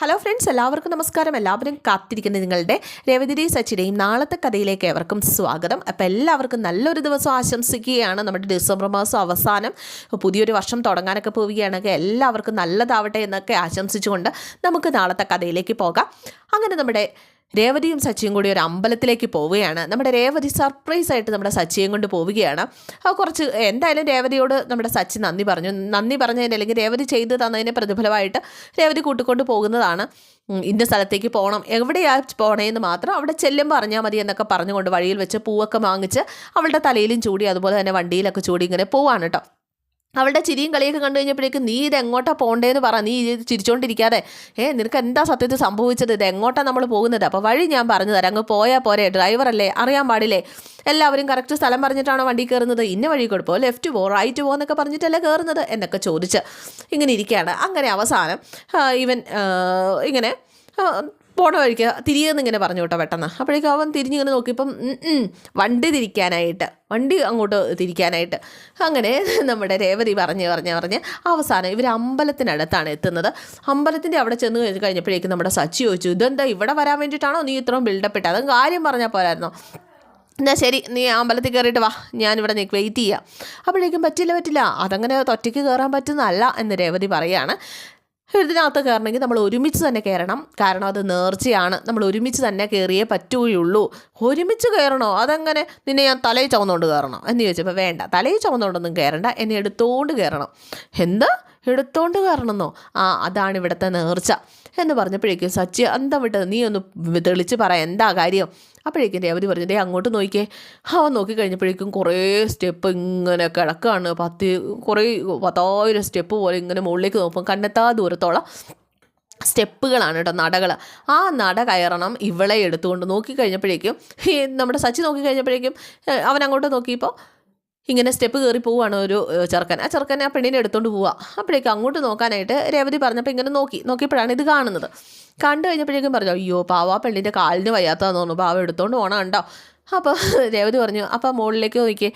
Hello friends എല്ലാവർക്കും നമസ്കാരം. എല്ലാവരും കാത്തിരിക്കുന്ന നിങ്ങളുടെ രേവതിരി സച്ചിയുടെയും നാളത്തെ കഥയിലേക്ക് ഏവർക്കും സ്വാഗതം. അപ്പോൾ എല്ലാവർക്കും നല്ലൊരു ദിവസം ആശംസിക്കുകയാണ്. നമ്മുടെ ഡിസംബർ മാസം അവസാനം പുതിയൊരു വർഷം തുടങ്ങാനൊക്കെ പോവുകയാണെങ്കിൽ എല്ലാവർക്കും നല്ലതാവട്ടെ എന്നൊക്കെ ആശംസിച്ചുകൊണ്ട് നമുക്ക് നാളത്തെ കഥയിലേക്ക് പോകാം. അങ്ങനെ നമ്മുടെ രേവതിയും സച്ചിയും കൂടി ഒരു അമ്പലത്തിലേക്ക് പോവുകയാണ്. നമ്മുടെ രേവതി സർപ്രൈസ് ആയിട്ട് നമ്മുടെ സച്ചിയും കൊണ്ട് പോവുകയാണ്. അപ്പോൾ കുറച്ച് എന്തായാലും രേവതിയോട് നമ്മുടെ സച്ചി നന്ദി പറഞ്ഞു. നന്ദി പറഞ്ഞതിന് അല്ലെങ്കിൽ രേവതി ചെയ്തു തന്നതിന് പ്രതിഫലമായിട്ട് രേവതി കൂട്ടിക്കൊണ്ട് പോകുന്നതാണ്. ഇന്ന സ്ഥലത്തേക്ക് പോകണം എവിടെയാ പോകണമെന്ന് മാത്രം അവിടെ ചെല്ലുമ്പോൾ അറിഞ്ഞാൽ മതി എന്നൊക്കെ പറഞ്ഞുകൊണ്ട് വഴിയിൽ വെച്ച് പൂവൊക്കെ വാങ്ങിച്ച് അവളുടെ തലയിലും ചൂടി അതുപോലെ തന്നെ വണ്ടിയിലൊക്കെ ചൂടി ഇങ്ങനെ പോവാണ് കേട്ടോ അവളുടെ ചിരിയും കളിയൊക്കെ കണ്ടു കഴിഞ്ഞപ്പോഴേക്കും നീ ഇത് എങ്ങോട്ടാ പോകണ്ടേന്ന് പറ. നീ ഇത് ചിരിച്ചോണ്ടിരിക്കാതെ. ഏ നിനക്ക് എന്താ സത്യത്തിൽ സംഭവിച്ചത്? ഇത് എങ്ങോട്ടാ നമ്മൾ പോകുന്നത്? അപ്പോൾ വഴി ഞാൻ പറഞ്ഞു തരാം. അങ്ങ് പോയാൽ പോരെ. ഡ്രൈവറല്ലേ അറിയാൻ പാടില്ലേ? എല്ലാവരും കറക്റ്റ് സ്ഥലം പറഞ്ഞിട്ടാണോ വണ്ടി കയറുന്നത് ഇന്ന വഴി കൊടുപ്പോ? ലെഫ്റ്റ് പോ റൈറ്റ് പോ എന്നൊക്കെ പറഞ്ഞിട്ടല്ലേ കയറുന്നത് എന്നൊക്കെ ചോദിച്ച് ഇങ്ങനെ ഇരിക്കുകയാണ്. അങ്ങനെ അവസാനം ഈവൻ ഇങ്ങനെ പോണ വഴിക്ക് ഇങ്ങനെ പറഞ്ഞു കേട്ടോ പെട്ടെന്ന്. അപ്പോഴേക്കും അവൻ തിരിഞ്ഞിങ്ങനെ നോക്കിയപ്പം വണ്ടി തിരിക്കാനായിട്ട് വണ്ടി അങ്ങോട്ട് തിരിക്കാനായിട്ട്. അങ്ങനെ നമ്മുടെ രേവതി പറഞ്ഞ് പറഞ്ഞ് പറഞ്ഞ് അവസാനം ഇവർ അമ്പലത്തിനടുത്താണ് എത്തുന്നത്. അമ്പലത്തിന്റെ അവിടെ ചെന്ന് കഴിഞ്ഞ് കഴിഞ്ഞപ്പോഴേക്കും നമ്മുടെ സച്ചി ചോദിച്ചു ഇതെന്താ ഇവിടെ വരാൻ വേണ്ടിയിട്ടാണോ നീ ഇത്രയും ബിൽഡപ്പ് ഇട്ടത്? അതും കാര്യം പറഞ്ഞാൽ പോരായിരുന്നോ? എന്നാൽ ശരി നീ അമ്പലത്തിൽ കയറിയിട്ട് വാ. ഞാനിവിടെ നിൽക്ക് വെയിറ്റ് ചെയ്യാം. അപ്പോഴേക്കും പറ്റില്ല പറ്റില്ല. അതങ്ങനെ ഒറ്റയ്ക്ക് കയറാൻ പറ്റുന്നതല്ല എന്ന് രേവതി പറയാണ്. ഇതിനകത്ത് കയറണമെങ്കിൽ നമ്മൾ ഒരുമിച്ച് തന്നെ കയറണം. കാരണം അത് നേർച്ചയാണ്. നമ്മൾ ഒരുമിച്ച് തന്നെ കയറിയേ പറ്റുകയുള്ളൂ. ഒരുമിച്ച് കയറണോ? അതങ്ങനെ നിന്നെ ഞാൻ തലയിൽ ചുമന്നുകൊണ്ട് കയറണം എന്ന് ചോദിച്ചപ്പോൾ വേണ്ട. തലയിൽ ചവന്നുകൊണ്ടൊന്നും കയറണ്ട. എന്നെ എടുത്തുകൊണ്ട് കയറണം. എന്ത്? എടുത്തോണ്ട് കയറണമെന്നോ? ആ അതാണ് ഇവിടുത്തെ നേർച്ച. എന്ന് പറഞ്ഞപ്പോഴേക്കും സച്ചി എന്താ വിട്ടത് നീ ഒന്ന് തെളിച്ച് പറ എന്താ കാര്യം? അപ്പോഴേക്കും രേവതി പറഞ്ഞു ദേ അങ്ങോട്ട് നോക്കിയേ അവൻ നോക്കി കഴിഞ്ഞപ്പോഴേക്കും കുറേ സ്റ്റെപ്പ് ഇങ്ങനെ കിടക്കുകയാണ് പത്ത് കുറേ പത്തായിരം സ്റ്റെപ്പ് പോലെ ഇങ്ങനെ മുകളിലേക്ക് നോക്കും കണ്ടെത്താ ദൂരത്തോളം സ്റ്റെപ്പുകളാണ് കേട്ടോ നടകൾ ആ നട കയറണം ഇവളെ എടുത്തുകൊണ്ട്. നോക്കിക്കഴിഞ്ഞപ്പോഴേക്കും ഈ നമ്മുടെ സച്ചി നോക്കിക്കഴിഞ്ഞപ്പോഴേക്കും അവൻ അങ്ങോട്ട് നോക്കിയപ്പോൾ ഇങ്ങനെ സ്റ്റെപ്പ് കയറി പോവുകയാണ് ഒരു ചെറുക്കൻ. ആ ചെറുക്കനെ ആ പെണ്ണിനെ എടുത്തുകൊണ്ട് പോവുക അപ്പോഴേക്കും അങ്ങോട്ട് നോക്കാനായിട്ട് രേവതി പറഞ്ഞപ്പോൾ ഇങ്ങനെ നോക്കി നോക്കിയപ്പോഴാണ് ഇത് കാണുന്നത്. കണ്ടു കഴിഞ്ഞപ്പോഴേക്കും പറഞ്ഞു അയ്യോ പാവ പെണ്ണിന്റെ കാലിന് വയ്യാത്തതെന്ന് തോന്നുന്നു. പാവ എടുത്തോണ്ട് പോകണം ഉണ്ടോ അപ്പോൾ രേവതി പറഞ്ഞു അപ്പോൾ മുകളിലേക്ക് നോക്കി.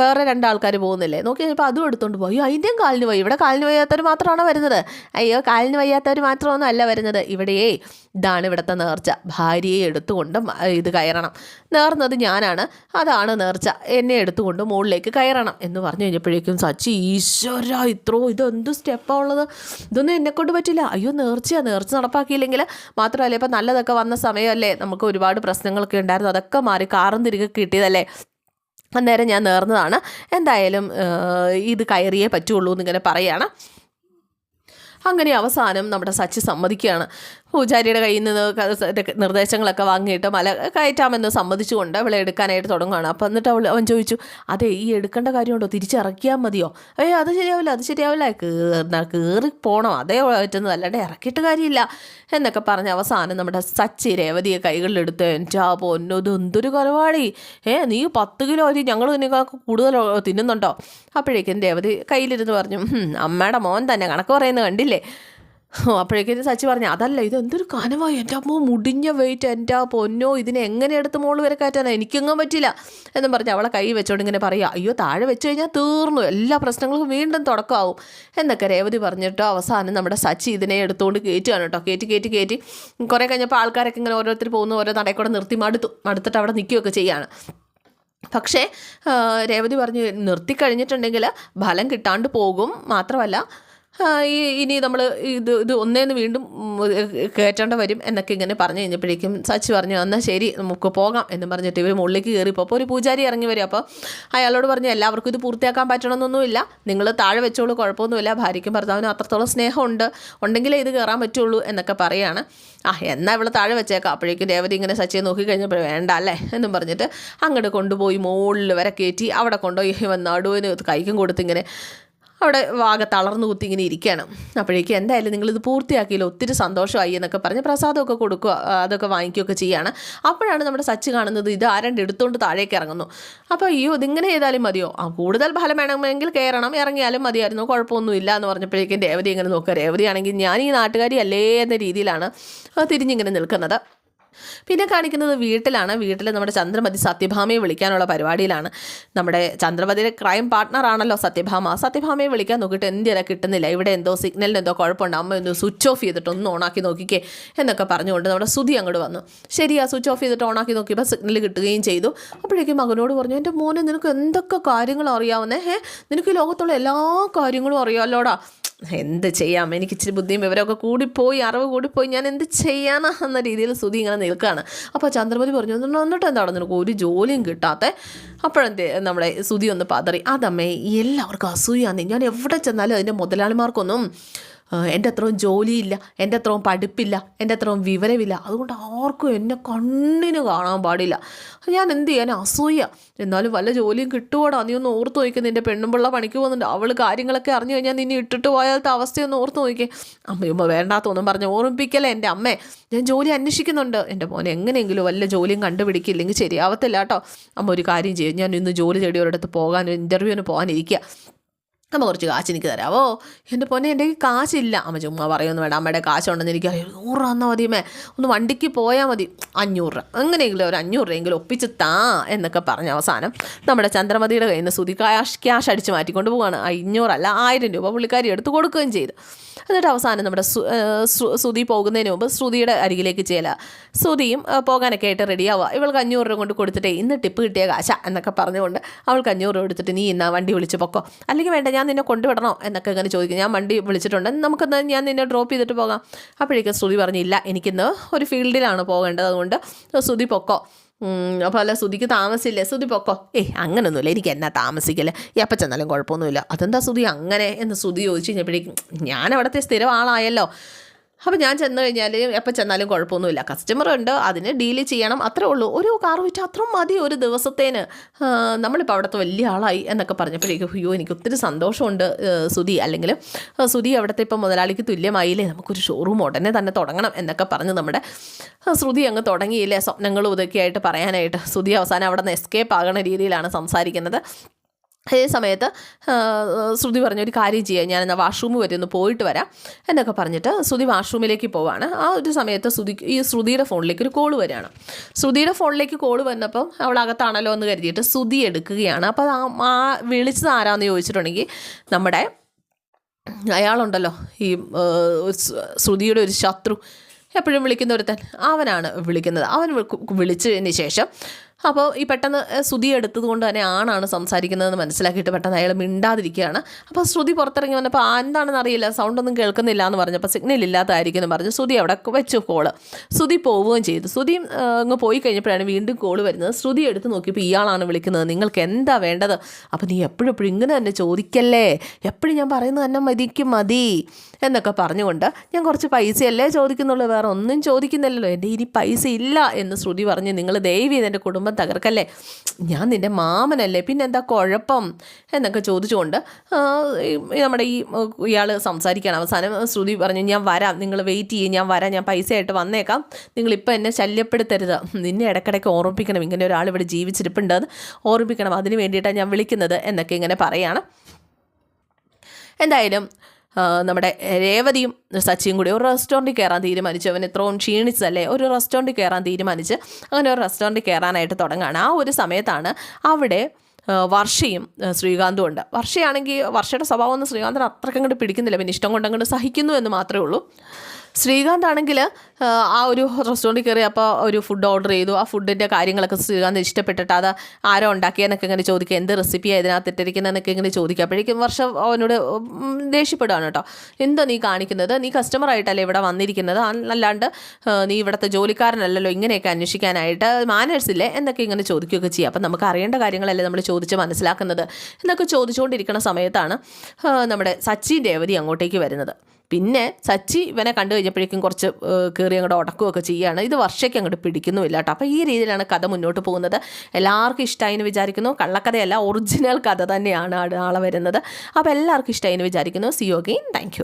വേറെ രണ്ടാൾക്കാർ പോകുന്നില്ലേ? നോക്കി കഴിഞ്ഞപ്പോൾ അതും എടുത്തോണ്ട് പോയി. അയ്യോ അതിന്റെയും കാലിന് പോയി ഇവിടെ കാലിന് വയ്യാത്തവർ മാത്രമാണോ വരുന്നത്? അയ്യോ കാലിന് വയ്യാത്തവർ മാത്രമൊന്നും അല്ല വരുന്നത്. ഇവിടെയേ ഇതാണ് ഇവിടുത്തെ നേർച്ച. ഭാര്യയെ എടുത്തുകൊണ്ട് ഇത് കയറണം. നേർന്നത് ഞാനാണ് അതാണ് നേർച്ച. എന്നെ എടുത്തുകൊണ്ട് മുകളിലേക്ക് കയറണം എന്ന് പറഞ്ഞു കഴിഞ്ഞപ്പോഴേക്കും സച്ചി ഈശ്വര ഇത്രോ ഇതെന്ത് സ്റ്റെപ്പാണ് ഉള്ളത്? ഇതൊന്നും എന്നെക്കൊണ്ട് പറ്റില്ല. അയ്യോ നേർച്ചയാണ് നേർച്ച നടപ്പാക്കിയില്ലെങ്കിൽ മാത്രമല്ല? ഇപ്പം നല്ലതൊക്കെ വന്ന സമയമല്ലേ? നമുക്ക് ഒരുപാട് പ്രശ്നങ്ങളൊക്കെ ഉണ്ടായിരുന്നു. അതൊക്കെ മാറി കാറും തിരികെ കിട്ടിയതല്ലേ? അന്നേരം ഞാൻ നേർന്നതാണ്. എന്തായാലും ഇത് കയറിയേ പറ്റുള്ളൂ എന്നിങ്ങനെ പറയുകയാണ് അങ്ങനെ അവസാനം നമ്മുടെ സച്ചി സമ്മതിക്കുകയാണ്. പൂജാരിയുടെ കയ്യിൽ നിന്ന് നിർദ്ദേശങ്ങളൊക്കെ വാങ്ങിയിട്ട് മല കയറ്റാമെന്ന് സമ്മതിച്ചുകൊണ്ട് അവളെ എടുക്കാനായിട്ട് തുടങ്ങുകയാണ് അപ്പം എന്നിട്ട് അവൾ അവൻ ചോദിച്ചു അതെ ഈ എടുക്കേണ്ട കാര്യമുണ്ടോ? തിരിച്ചിറക്കിയാൽ മതിയോ? ഏയ് അത് ശരിയാവില്ല അത് ശരിയാവില്ല. കയറുന്ന കയറി പോകണം അതേ പറ്റുന്നത് അല്ലാണ്ട് ഇറക്കിയിട്ട് കാര്യമില്ല. എന്നൊക്കെ പറഞ്ഞ് അവസാനം നമ്മുടെ സച്ചി രേവതിയെ കൈകളിലെടുത്ത് എന്റെ പൊന്നോ എന്തൊരു കൊലപാടി? ഏ നീ പത്ത് കിലോ അരി ഞങ്ങൾ നിങ്ങൾക്ക് കൂടുതൽ തിന്നുന്നുണ്ടോ? അപ്പോഴേക്കും രേവതി കയ്യിലിരുന്ന് പറഞ്ഞു "ഹും, അമ്മയുടെ മോൻ തന്നെ കണക്ക് പറയുന്നത് കണ്ടില്ലേ? അപ്പോഴേക്കും സച്ചി പറഞ്ഞു അതല്ല ഇത് എന്തൊരു കനവായി എന്റെ അമ്മ മുടിഞ്ഞ വെയിറ്റ് എന്റെ പൊന്നോ ഇതിനെ എങ്ങനെ എടുത്ത് മോൾ വരെ കയറ്റാനാ? എനിക്കെങ്ങും പറ്റില്ല. എന്നും പറഞ്ഞ് അവളെ കൈ വെച്ചോണ്ട് ഇങ്ങനെ പറയുക അയ്യോ താഴെ വെച്ച് കഴിഞ്ഞാൽ തീർന്നു എല്ലാ പ്രശ്നങ്ങൾക്കും വീണ്ടും തുടക്കമാവും. എന്നൊക്കെ രേവതി പറഞ്ഞിട്ടോ അവസാനം നമ്മുടെ സച്ചി ഇതിനെ എടുത്തുകൊണ്ട് കയറ്റുകയാണ് കേട്ടോ. കയറ്റി കയറ്റി കയറ്റി കുറേ കഴിഞ്ഞപ്പോൾ ആൾക്കാരൊക്കെ ഇങ്ങനെ ഓരോരുത്തർ പോകുന്ന ഓരോ നടക്കൂടെ കൂടെ നിർത്തി മടുത്തു മടുത്തിട്ട് അവിടെ നിൽക്കുകയൊക്കെ ചെയ്യാണ്. പക്ഷേ രേവതി പറഞ്ഞു നിർത്തി നിർത്തിക്കഴിഞ്ഞിട്ടുണ്ടെങ്കിൽ ഫലം കിട്ടാണ്ട് പോകും മാത്രമല്ല ഈ ഇനി നമ്മൾ ഇത് ഇത് ഒന്നേന്ന് വീണ്ടും കയറ്റേണ്ട വരും എന്നൊക്കെ ഇങ്ങനെ പറഞ്ഞു കഴിഞ്ഞപ്പോഴേക്കും സച്ചി പറഞ്ഞു എന്നാൽ ശരി നമുക്ക് പോകാം എന്ന് പറഞ്ഞിട്ട് ഇവർ മുകളിലേക്ക് കയറിപ്പോൾ അപ്പോൾ ഒരു പൂജാരി ഇറങ്ങി വരും. അപ്പോൾ അയാളോട് പറഞ്ഞു എല്ലാവർക്കും ഇത് പൂർത്തിയാക്കാൻ പറ്റണമെന്നൊന്നുമില്ല. നിങ്ങൾ താഴെ വെച്ചോളൂ കുഴപ്പമൊന്നുമില്ല. ഭാര്യയ്ക്കും ഭർത്താവിനും അത്രത്തോളം സ്നേഹമുണ്ട്. ഉണ്ടെങ്കിലേ ഇത് കയറാൻ പറ്റുള്ളൂ എന്നൊക്കെ പറയാണ്. ആ എന്നാൽ ഇവിടെ താഴെ വെച്ചേക്കാം. അപ്പോഴേക്കും രേവതി ഇങ്ങനെ സച്ചിയെ നോക്കി കഴിഞ്ഞപ്പോൾ വേണ്ട അല്ലേ? എന്നും പറഞ്ഞിട്ട് അങ്ങോട്ട് കൊണ്ടുപോയി മുകളിൽ വരെ കയറ്റി അവിടെ കൊണ്ടുപോയി വന്ന് നടുവിന് കൈക്കും കൊടുത്ത് ഇങ്ങനെ അവിടെ വാഗ തളർന്നു കുത്തി ഇങ്ങനെ ഇരിക്കുകയാണ് അപ്പോഴേക്കും എന്തായാലും നിങ്ങളിത് പൂർത്തിയാക്കിയില്ല ഒത്തിരി സന്തോഷമായി എന്നൊക്കെ പറഞ്ഞ് പ്രസാദമൊക്കെ കൊടുക്കുക അതൊക്കെ വാങ്ങിക്കുകയൊക്കെ ചെയ്യാണ്. അപ്പോഴാണ് നമ്മുടെ സച്ച് കാണുന്നത് ഇത് ആരണ്ട് എടുത്തുകൊണ്ട് താഴേക്ക് ഇറങ്ങുന്നു. അപ്പോൾ അയ്യോ ഇതിങ്ങനെ ചെയ്താലും മതിയോ? ആ കൂടുതൽ ഫലം വേണമെങ്കിൽ കയറണം. ഇറങ്ങിയാലും മതിയായിരുന്നു. കുഴപ്പമൊന്നുമില്ല എന്ന് പറഞ്ഞപ്പോഴേക്കും രേവതി ഇങ്ങനെ നോക്കുക. രേവതി ആണെങ്കിൽ ഞാൻ ഈ നാട്ടുകാരി അല്ലേ എന്ന രീതിയിലാണ് തിരിഞ്ഞിങ്ങനെ നിൽക്കുന്നത്. പിന്നെ കാണിക്കുന്നത് വീട്ടിലാണ്. വീട്ടിൽ നമ്മുടെ ചന്ദ്രമതി സത്യഭാമയെ വിളിക്കാനുള്ള പരിപാടിയിലാണ്. നമ്മുടെ ചന്ദ്രമതിയുടെ ക്രൈം പാർട്ട്ണറാണല്ലോ സത്യഭാമ. സത്യഭാമയെ വിളിക്കാൻ നോക്കിയിട്ട് എന്തിനാ കിട്ടുന്നില്ല. ഇവിടെ എന്തോ സിഗ്നലിന് എന്തോ കുഴപ്പമുണ്ട്. അമ്മ ഒന്ന് സ്വിച്ച് ഓഫ് ചെയ്തിട്ട് ഒന്ന് ഓണാക്കി നോക്കിക്കേ എന്നൊക്കെ പറഞ്ഞുകൊണ്ട് നമ്മുടെ സുധി അങ്ങോട്ട് വന്നു. ശരിയാ സ്വിച്ച് ഓഫ് ചെയ്തിട്ട് ഓണാക്കി നോക്കിയപ്പോൾ സിഗ്നൽ കിട്ടുകയും ചെയ്തു. അപ്പോഴേക്കും മകനോട് പറഞ്ഞു എന്റെ മോനെ നിനക്ക് എന്തൊക്കെ കാര്യങ്ങൾ അറിയാവുന്നേ? ഏ നിനക്ക് ഈ ലോകത്തുള്ള എല്ലാ കാര്യങ്ങളും അറിയാമല്ലോടാ എന്ത് ചെയ്യാം? എനിക്ക് ഇച്ചിരി ബുദ്ധിയും വിവരമൊക്കെ കൂടിപ്പോയി അറിവ് കൂടിപ്പോയി. ഞാൻ എന്ത് ചെയ്യാനാ എന്ന രീതിയിൽ സ്തുതി ഇങ്ങനെ നിൽക്കുകയാണ്. അപ്പോൾ ചന്ദ്രമതി പറഞ്ഞു "എന്നിട്ട് എന്നിട്ട് എന്താണ് നിനക്ക് ഒരു ജോലിയും കിട്ടാത്ത. അപ്പോഴെന്തേ നമ്മുടെ സ്തുതി ഒന്ന് പതറി. അതമ്മേ എല്ലാവർക്കും അസൂയാന്ന്. ഞാൻ എവിടെ ചെന്നാലും അതിന്റെ മുതലാളിമാർക്കൊന്നും എന്റെ അത്രയും ജോലിയില്ല എന്റെ അത്രയും പഠിപ്പില്ല എന്റെ അത്രയും വിവരമില്ല. അതുകൊണ്ട് ആർക്കും എന്നെ കണ്ണിന് കാണാൻ പാടില്ല. ഞാൻ എന്ത് ചെയ്യാൻ അസൂയ. എന്നാലും വല്ല ജോലിയും കിട്ടുവാടാ? നീ ഒന്ന് ഓർത്ത് നോക്കി നിന്റെ പെണ്ണുമ്പിള്ള പണിക്ക് പോകുന്നുണ്ട്. അവൾ കാര്യങ്ങളൊക്കെ അറിഞ്ഞു കഴിഞ്ഞാൽ നിന്നെ ഇട്ടിട്ട് പോയാലത്തെ അവസ്ഥയൊന്ന് ഓർത്ത് നോക്കിയേ അമ്മയമ്മ വേണ്ടാത്തൊന്നും പറഞ്ഞ് ഓർമ്മിപ്പിക്കല്ലേ എന്റെ അമ്മേ? ഞാൻ ജോലി അന്വേഷിക്കുന്നുണ്ട്. എന്റെ മോനെ എങ്ങനെയെങ്കിലും വല്ല ജോലിയും കണ്ടുപിടിക്കില്ലെങ്കിൽ ശരിയാവത്തില്ല കേട്ടോ. അമ്മ ഒരു കാര്യം ചെയ്യും. ഞാൻ ഇന്ന് ജോലി തേടി പോകാൻ ഇന്റർവ്യൂവിന് പോകാനിരിക്കുക അമ്മ കുറച്ച് കാശ് എനിക്ക് തരാമോ എന്റെ പൊന്നെ എന്റെ കാശില്ല. അമ്മ ചുമ്മാ പറയുമെന്ന് വേണ്ട അമ്മയുടെ കാശുണ്ടെന്ന് എനിക്ക് അറിയാം നൂറ് രൂപ എന്നാൽ മതിയമ്മേ ഒന്ന് വണ്ടിക്ക് പോയാൽ മതി. അഞ്ഞൂറ് രൂപ. എങ്ങനെയെങ്കിലും ഒരു അഞ്ഞൂറ് രൂപയെങ്കിലും ഒപ്പിച്ച് താ എന്നൊക്കെ പറഞ്ഞ അവസാനം നമ്മുടെ ചന്ദ്രമതിയുടെ കയ്യിൽ നിന്ന് സുതി ക്യാഷ് ക്യാഷ് അടിച്ച് മാറ്റിക്കൊണ്ട് പോവുകയാണ് അഞ്ഞൂറല്ല ആയിരം രൂപ പുള്ളിക്കാരി എടുത്ത് കൊടുക്കുകയും ചെയ്തു. എന്നിട്ട് അവസാനം നമ്മുടെ ശ്രുതി പോകുന്നതിന് മുമ്പ് ശ്രുതിയുടെ അരികിലേക്ക് ചേല. ശ്രുതിയും പോകാനൊക്കെ ആയിട്ട് റെഡിയാവുക ഇവൾക്ക് അഞ്ഞൂറ് രൂപ കൊണ്ട് കൊടുത്തിട്ടേ ഇന്ന് ടിപ്പ് കിട്ടിയ കാശ എന്നൊക്കെ പറഞ്ഞുകൊണ്ട് അവൾക്ക് അഞ്ഞൂറ് രൂപ കൊടുത്തിട്ട് നീ ഇന്നാ വണ്ടി വിളിച്ച് പൊക്കോ. അല്ലെങ്കിൽ വേണ്ട ഞാൻ നിന്നെ കൊണ്ടുവിടണോ എന്നൊക്കെ ഇങ്ങനെ ചോദിക്കും. ഞാൻ വണ്ടി വിളിച്ചിട്ടുണ്ട്. നമുക്കെന്നാൽ ഞാൻ നിന്നെ ഡ്രോപ്പ് ചെയ്തിട്ട് പോകാം. അപ്പോഴേക്കും ശ്രുതി പറഞ്ഞില്ല എനിക്കിന്ന് ഒരു ഫീൽഡിലാണ് പോകേണ്ടത്. അതുകൊണ്ട് ശ്രുതി പൊക്കോ. അപ്പോൾ അല്ല ശ്രുതിക്ക് താമസില്ലേ? ശ്രുതി പൊക്കോ. ഏയ് അങ്ങനൊന്നുമില്ല. എനിക്ക് എന്നാ താമസിക്കൽ? എപ്പോൾ ചെന്നാലും കുഴപ്പമൊന്നുമില്ല. അതെന്താ ശ്രുതി അങ്ങനെ? എന്ന് ശ്രുതി ചോദിച്ചു കഴിഞ്ഞപ്പോഴേക്കും ഞാൻ അവിടുത്തെ സ്ഥിരം ആളായല്ലോ അപ്പോൾ ഞാൻ ചെന്ന് കഴിഞ്ഞാൽ എപ്പോൾ ചെന്നാലും കുഴപ്പമൊന്നുമില്ല കസ്റ്റമർ ഉണ്ട് അതിന് ഡീൽ ചെയ്യണം അത്രേ ഉള്ളൂ. ഒരു കാർ വിറ്റ് അത്രയും മതി ഒരു ദിവസത്തേന്. നമ്മളിപ്പോൾ അവിടുത്തെ വലിയ ആളായി എന്നൊക്കെ പറഞ്ഞപ്പോഴേക്കും അയ്യോ എനിക്ക് ഒത്തിരി സന്തോഷമുണ്ട് സുധി. അല്ലെങ്കിൽ സുധി അവിടുത്തെ ഇപ്പം മുതലാളിക്ക് തുല്യമായില്ലേ? നമുക്കൊരു ഷോറൂം ഉടനെ തന്നെ തുടങ്ങണം എന്നൊക്കെ പറഞ്ഞ് നമ്മുടെ ശ്രുതി അങ്ങ് തുടങ്ങിയില്ലേ? സ്വപ്നങ്ങളും ഇതൊക്കെ ആയിട്ട് പറയാനായിട്ട് ശ്രുതി അവസാനം അവിടെ നിന്ന് എസ്കേപ്പ് ആകുന്ന രീതിയിലാണ് സംസാരിക്കുന്നത്. അതേ സമയത്ത് ശ്രുതി പറഞ്ഞ ഒരു കാര്യം ചെയ്യാം ഞാൻ എന്നാൽ വാഷ്റൂമിൽ വരെ ഒന്ന് പോയിട്ട് വരാം എന്നൊക്കെ പറഞ്ഞിട്ട് ശ്രുതി വാഷ്റൂമിലേക്ക് പോവാണ്. ആ ഒരു സമയത്ത് ശ്രുതി ഈ ശ്രുതിയുടെ ഫോണിലേക്ക് ഒരു കോൾ വരികയാണ്. ശ്രുതിയുടെ ഫോണിലേക്ക് കോൾ വന്നപ്പം അവൾ അകത്താണല്ലോ എന്ന് കരുതിയിട്ട് ശ്രുതി എടുക്കുകയാണ്. അപ്പോൾ ആ വിളിച്ചത് ആരാന്ന് ചോദിച്ചിട്ടുണ്ടെങ്കിൽ നമ്മുടെ അയാളുണ്ടല്ലോ ഈ ശ്രുതിയുടെ ഒരു ശത്രു എപ്പോഴും വിളിക്കുന്ന ഒരുത്തൻ അവനാണ് വിളിക്കുന്നത്. അവൻ വിളിച്ചതിന് ശേഷം അപ്പോൾ ഈ പെട്ടെന്ന് ശ്രുതി എടുത്തത് കൊണ്ട് തന്നെ ആണാണ് സംസാരിക്കുന്നതെന്ന് മനസ്സിലാക്കിയിട്ട് പെട്ടെന്ന് അയാൾ മിണ്ടാതിരിക്കുകയാണ്. അപ്പോൾ ശ്രുതി പുറത്തിറങ്ങി വന്നപ്പോൾ ആ എന്താണെന്ന് അറിയില്ല സൗണ്ടൊന്നും കേൾക്കുന്നില്ല എന്ന് പറഞ്ഞപ്പോൾ സിഗ്നൽ ഇല്ലാത്തതായിരിക്കും എന്ന് പറഞ്ഞ്. ശ്രുതി അവിടെ വെച്ചു കോൾ ശ്രുതി പോവുകയും ചെയ്തു. ശ്രുതി ഏഹ്, അങ്ങ് പോയി കഴിഞ്ഞപ്പോഴാണ് വീണ്ടും കോൾ വരുന്നത്. ശ്രുതി എടുത്ത് നോക്കിയപ്പോൾ ഇയാളാണ് വിളിക്കുന്നത്. നിങ്ങൾക്ക് എന്താ വേണ്ടത്? അപ്പോൾ നീ എപ്പോഴും ഇങ്ങനെ തന്നെ ചോദിക്കല്ലേ? എപ്പോഴും ഞാൻ പറയുന്നത് തന്നെ മതിക്ക് മതി. എന്നൊക്കെ പറഞ്ഞുകൊണ്ട് ഞാൻ കുറച്ച് പൈസയല്ലേ ചോദിക്കുന്നുള്ളൂ വേറെ ഒന്നും ചോദിക്കുന്നില്ലല്ലോ. എന്റെ ഇനി പൈസ ഇല്ല എന്ന് ശ്രുതി പറഞ്ഞ് നിങ്ങൾ ദയവ് എന്റെ കുടുംബം തകർക്കല്ലേ? ഞാൻ നിന്റെ മാമനല്ലേ പിന്നെ എന്താ കുഴപ്പം? എന്നൊക്കെ ചോദിച്ചുകൊണ്ട് നമ്മുടെ ഈ ഇയാൾ സംസാരിക്കുകയാണ് അവസാനം ശ്രുതി പറഞ്ഞു ഞാൻ വരാം നിങ്ങൾ വെയിറ്റ് ചെയ്യും ഞാൻ വരാം ഞാൻ പൈസ ആയിട്ട് വന്നേക്കാം നിങ്ങളിപ്പോൾ എന്നെ ശല്യപ്പെടുത്തരുത്. നിന്നെ ഇടയ്ക്കിടയ്ക്ക് ഓർമ്മിപ്പിക്കണം ഇങ്ങനെ ഒരാൾ ഇവിടെ ജീവിച്ചിരിപ്പുണ്ടെന്ന് ഓർമ്മിപ്പിക്കണം അതിന് വേണ്ടിയിട്ടാണ് ഞാൻ വിളിക്കുന്നത് എന്നൊക്കെ ഇങ്ങനെ പറയുകയാണ് എന്തായാലും നമ്മുടെ രേവതിയും സച്ചിയും കൂടി ഒരു റെസ്റ്റോറന്റിൽ കയറാൻ തീരുമാനിച്ചു. അവൻ എത്രയും ക്ഷീണിച്ചതല്ലേ ഒരു റെസ്റ്റോറന്റിൽ കയറാൻ തീരുമാനിച്ച് അങ്ങനെ ഒരു റെസ്റ്റോറന്റിൽ കയറാനായിട്ട് തുടങ്ങുകയാണ്. ആ ഒരു സമയത്താണ് അവിടെ വർഷയും ശ്രീകാന്തും ഉണ്ട്. വർഷയാണെങ്കിൽ വർഷയുടെ സ്വഭാവം ഒന്നും ശ്രീകാന്തിന് അത്രയ്ക്ക് അങ്ങോട്ട് പിടിക്കുന്നില്ല. പിന്നെ ഇഷ്ടം കൊണ്ട് അങ്ങോട്ട് സഹിക്കുന്നു എന്ന് മാത്രമേ ഉള്ളൂ. ശ്രീകാന്ത് ആണെങ്കിൽ ആ ഒരു റെസ്റ്റോറന്റിൽ കയറി അപ്പോൾ ഒരു ഫുഡ് ഓർഡർ ചെയ്തു. ആ ഫുഡിന്റെ കാര്യങ്ങളൊക്കെ ശ്രീകാന്ത് ഇഷ്ടപ്പെട്ടിട്ട് അത് ആരോ ഉണ്ടാക്കിയെന്നൊക്കെ ഇങ്ങനെ ചോദിക്കുക എന്ത് റെസിപ്പിയാണ് ഇതിനകത്ത് ഇട്ടിരിക്കുന്നതെന്നൊക്കെ ഇങ്ങനെ ചോദിക്കുക അപ്പോഴേക്കും വർഷം അവനോട് ദേഷ്യപ്പെടുകയാണ് കേട്ടോ. എന്താ നീ കാണിക്കുന്നത്? നീ കസ്റ്റമറായിട്ടല്ലേ ഇവിടെ വന്നിരിക്കുന്നത്? അല്ലാണ്ട് നീ ഇവിടുത്തെ ജോലിക്കാരനല്ലല്ലോ? ഇങ്ങനെയൊക്കെ അന്വേഷിക്കാനായിട്ട് മാനേഴ്സ് ഇല്ലേ? എന്നൊക്കെ ഇങ്ങനെ ചോദിക്കുകയൊക്കെ ചെയ്യുക അപ്പം നമുക്ക് അറിയേണ്ട കാര്യങ്ങളല്ലേ നമ്മൾ ചോദിച്ച് മനസ്സിലാക്കുന്നത്? എന്നൊക്കെ ചോദിച്ചുകൊണ്ടിരിക്കുന്ന സമയത്താണ് നമ്മുടെ സച്ചിൻ രേവതി അങ്ങോട്ടേക്ക് വരുന്നത്. പിന്നെ സച്ചി ഇവനെ കണ്ടു കഴിഞ്ഞപ്പോഴേക്കും കുറച്ച് കയറി അങ്ങോട്ട് ഉടക്കുകയൊക്കെ ചെയ്യുകയാണ്. ഇത് വർഷയ്ക്ക് അങ്ങോട്ട് പിടിക്കുന്നുമില്ല കേട്ടോ. അപ്പോൾ ഈ രീതിയിലാണ് കഥ മുന്നോട്ട് പോകുന്നത്. എല്ലാവർക്കും ഇഷ്ടമായി എന്ന് വിചാരിക്കുന്നു. കള്ളക്കഥയല്ല ഒറിജിനൽ കഥ തന്നെയാണ് നാളെ വരുന്നത്. അപ്പോൾ എല്ലാവർക്കും ഇഷ്ടമായി എന്ന് വിചാരിക്കുന്നു. സി യോഗയും താങ്ക്